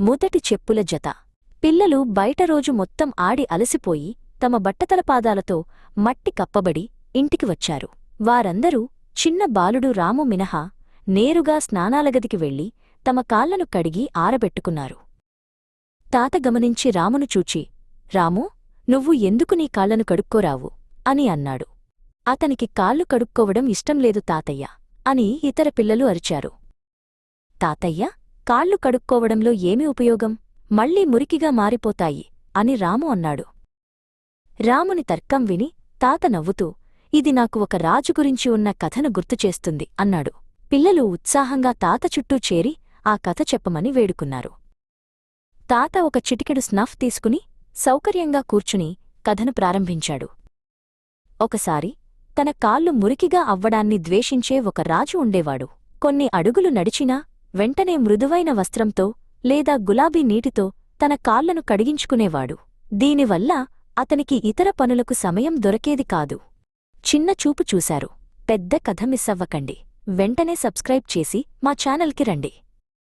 మొదటి చెప్పుల జత. పిల్లలు బయట రోజు మొత్తం ఆడి అలసిపోయి తమ బట్టతల పాదాలతో మట్టి కప్పబడి ఇంటికి వచ్చారు. వారందరూ చిన్న బాలుడు రాము మినహా నేరుగా స్నానాలగదికి వెళ్ళి తమ కాళ్ళను కడిగి ఆరబెట్టుకున్నారు. తాత గమనించి రామును చూచి రాము నువ్వు ఎందుకు నీ కాళ్ళను కడుక్కోరావు? అని అన్నాడు. అతనికి కాళ్ళు కడుక్కోవడం ఇష్టంలేదు తాతయ్య అని ఇతర పిల్లలు అరిచారు. తాతయ్య కాళ్ళు కడుక్కోవడంలో ఏమి ఉపయోగం? మళ్ళీ మురికిగా మారిపోతాయి అని రాము అన్నాడు. రాముని తర్కం విని తాత నవ్వుతూ ఇది నాకు ఒక రాజు గురించి ఉన్న కథను గుర్తుచేస్తుంది అన్నాడు. పిల్లలు ఉత్సాహంగా తాత చుట్టూ చేరి ఆ కథ చెప్పమని వేడుకున్నారు. తాత ఒక చిటికెడు స్నఫ్ తీసుకుని సౌకర్యంగా కూర్చుని కథను ప్రారంభించాడు. ఒకసారి తన కాళ్ళు మురికిగా అవ్వడాన్ని ద్వేషించే ఒక రాజు ఉండేవాడు. కొన్ని అడుగులు నడిచినా వెంటనే మృదువైన వస్త్రంతో లేదా గులాబీ నీటితో తన కాళ్ళను కడిగించుకునేవాడు. దీనివల్ల అతనికి ఇతర పనులకు సమయం దొరకేది కాదు. చిన్న చూపు చూశారు. పెద్ద కథ మిస్సవ్వకండి వెంటనే సబ్స్క్రైబ్ చేసి మా ఛానల్కి రండి.